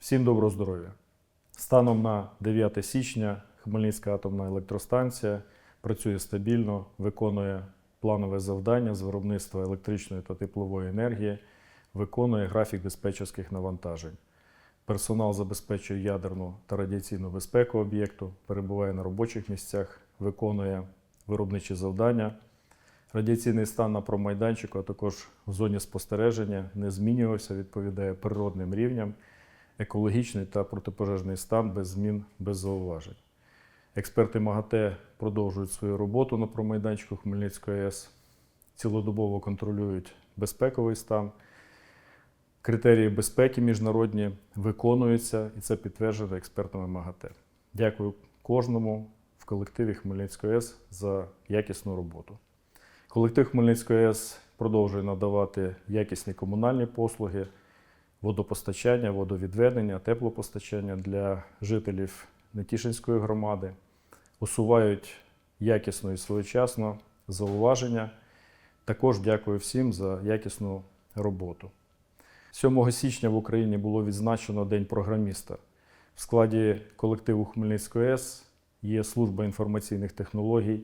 Всім доброго здоров'я! Станом на 9 січня Хмельницька атомна електростанція працює стабільно, виконує планове завдання з виробництва електричної та теплової енергії, виконує графік диспетчерських навантажень. Персонал забезпечує ядерну та радіаційну безпеку об'єкту, перебуває на робочих місцях, виконує виробничі завдання. Радіаційний стан на промайданчику, а також в зоні спостереження не змінювався, відповідає природним рівням, екологічний та протипожежний стан без змін, без зауважень. Експерти МАГАТЕ продовжують свою роботу на промайданчику Хмельницької АЕС, цілодобово контролюють безпековий стан. Критерії безпеки міжнародні виконуються, і це підтверджено експертами МАГАТЕ. Дякую кожному в колективі Хмельницької АЕС за якісну роботу. Колектив Хмельницької АЕС продовжує надавати якісні комунальні послуги, водопостачання, водовідведення, теплопостачання для жителів Нетішинської громади, усувають якісно і своєчасно зауваження. Також дякую всім за якісну роботу. 7 січня в Україні було відзначено День програміста. В складі колективу Хмельницької АЕС є служба інформаційних технологій,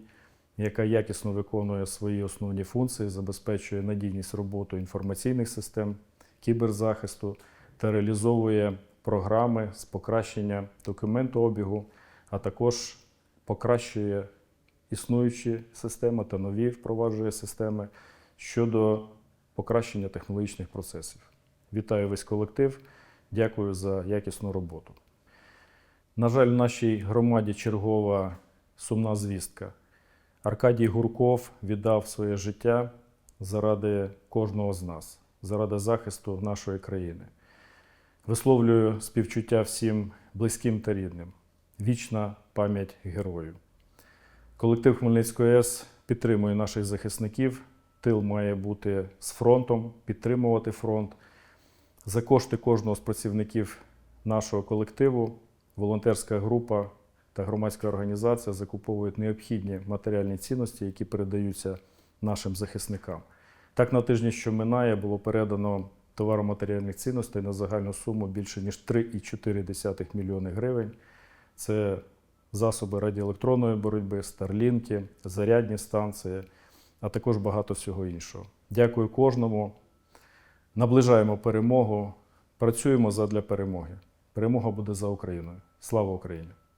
яка якісно виконує свої основні функції, забезпечує надійність роботи інформаційних систем, кіберзахисту та реалізовує програми з покращення документообігу, а також покращує існуючі системи та нові впроваджує системи щодо покращення технологічних процесів. Вітаю весь колектив, дякую за якісну роботу. На жаль, в нашій громаді чергова сумна звістка. Аркадій Гурков віддав своє життя заради кожного з нас, заради захисту нашої країни. Висловлюю співчуття всім близьким та рідним. Вічна пам'ять герою. Колектив Хмельницької АЕС підтримує наших захисників. Тил має бути з фронтом, підтримувати фронт. За кошти кожного з працівників нашого колективу волонтерська група та громадська організація закуповують необхідні матеріальні цінності, які передаються нашим захисникам. Так, на тижні, що минає, було передано товароматеріальних цінностей на загальну суму більше ніж 3,4 мільйони гривень. Це засоби радіоелектронної боротьби, старлінки, зарядні станції, а також багато всього іншого. Дякую кожному. Наближаємо перемогу, працюємо задля перемоги. Перемога буде за Україною. Слава Україні!